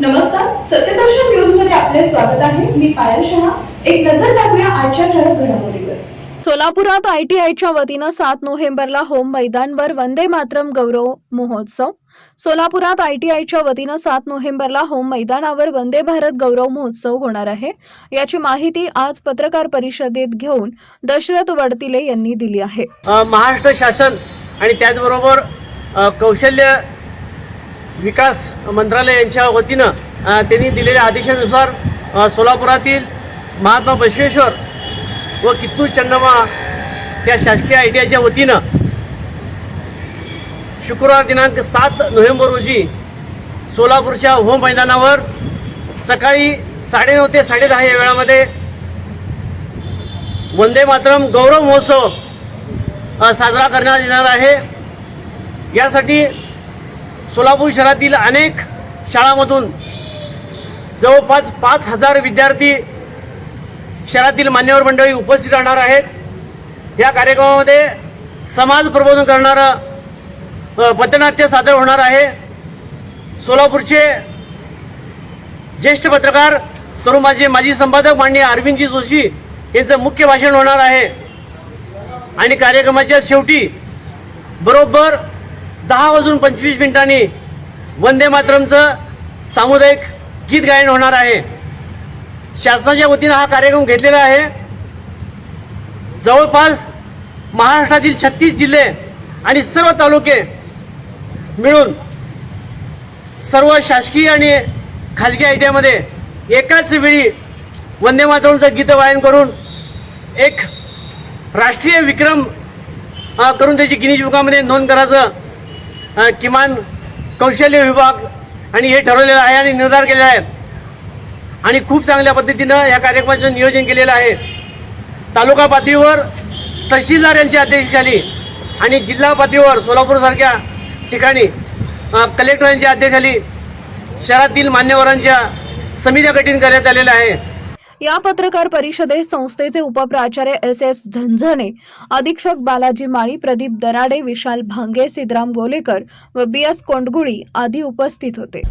नमस्कार सत्यदर्शन न्यूजमध्ये आपले स्वागत आहे. मी पायल शहा. एक नजर टाकूया आजच्या ठळक घडामोडीवर. सोलापुरात आयटीआयच्या वतीनं सात नोव्हेंबरला होम मैदानवर वंदे मातरम गौरव महोत्सव. सोलापुरात आयटीआयच्या वतीनं सात नोव्हेंबरला होम मैदानावर वंदे भारत गौरव महोत्सव होणार आहे. याची माहिती आज पत्रकार परिषदेत घेऊन दशरथ वडतिले यांनी दिली आहे. महाराष्ट्र शासन आणि त्याचबरोबर कौशल्य विकास मंत्रालय यांच्या वतीनं त्यांनी दिलेल्या आदेशानुसार सोलापुरातील महात्मा बसवेश्वर व कित्तूर चंद्रमा या शासकीय आय टी आयच्या वतीनं शुक्रवार दिनांक सात नोव्हेंबर रोजी सोलापूरच्या होम मैदानावर सकाळी साडेनऊ ते साडेदहा या वेळामध्ये वंदे मातरम गौरव महोत्सव साजरा करण्यात येणार आहे. यासाठी सोलापूर शहरातील अनेक शाळांमधून जवळपास पाच हजार विद्यार्थी शहरातील मान्यवर मंडळी उपस्थित राहणार आहेत. या कार्यक्रमामध्ये समाज प्रबोधन करणारं पथनाट्य सादर होणार आहे. सोलापूरचे ज्येष्ठ पत्रकार तरुण माझे माजी संपादक माननीय अरविंदजी जोशी यांचं मुख्य भाषण होणार आहे. आणि कार्यक्रमाच्या शेवटी बरोबर दहा वाजून पंचवीस मिनिटांनी वंदे मातरमचं सामुदायिक गीत गायन होणार आहे. शासनाच्या वतीनं हा कार्यक्रम घेतलेला आहे. जवळपास महाराष्ट्रातील छत्तीस जिल्हे आणि सर्व तालुके मिळून सर्व शासकीय आणि खाजगी आय टी आयमध्ये एकाच वेळी वंदे मातरमचं गीतं वायन करून एक राष्ट्रीय विक्रम करून त्याची गिनीज युगामध्ये नोंद करायचं किमान कौशल्य विभाग आणि हे ठरवलेलं आहे आणि निर्धार केलेला आहे. आणि खूप चांगल्या पद्धतीनं या कार्यक्रमाचं नियोजन केलेलं आहे. तालुका पातळीवर तहसीलदार यांच्या अध्यक्षतेखाली आणि जिल्हा पातळीवर सोलापूरसारख्या ठिकाणी कलेक्टरांच्या कलेक्टर यांच्या अध्यक्षतेखाली शहरातील मान्यवरांच्या समित्या गठीत करण्यात आलेल्या आहे या पत्रकार परिषदेत संस्थेचे उपप्राचार्य एस एस झंझने अधीक्षक बालाजी माळी प्रदीप दराडे विशाल भांगे सिद्धराम गोलेकर व बी एस कोंडगुळी आदी उपस्थित होते.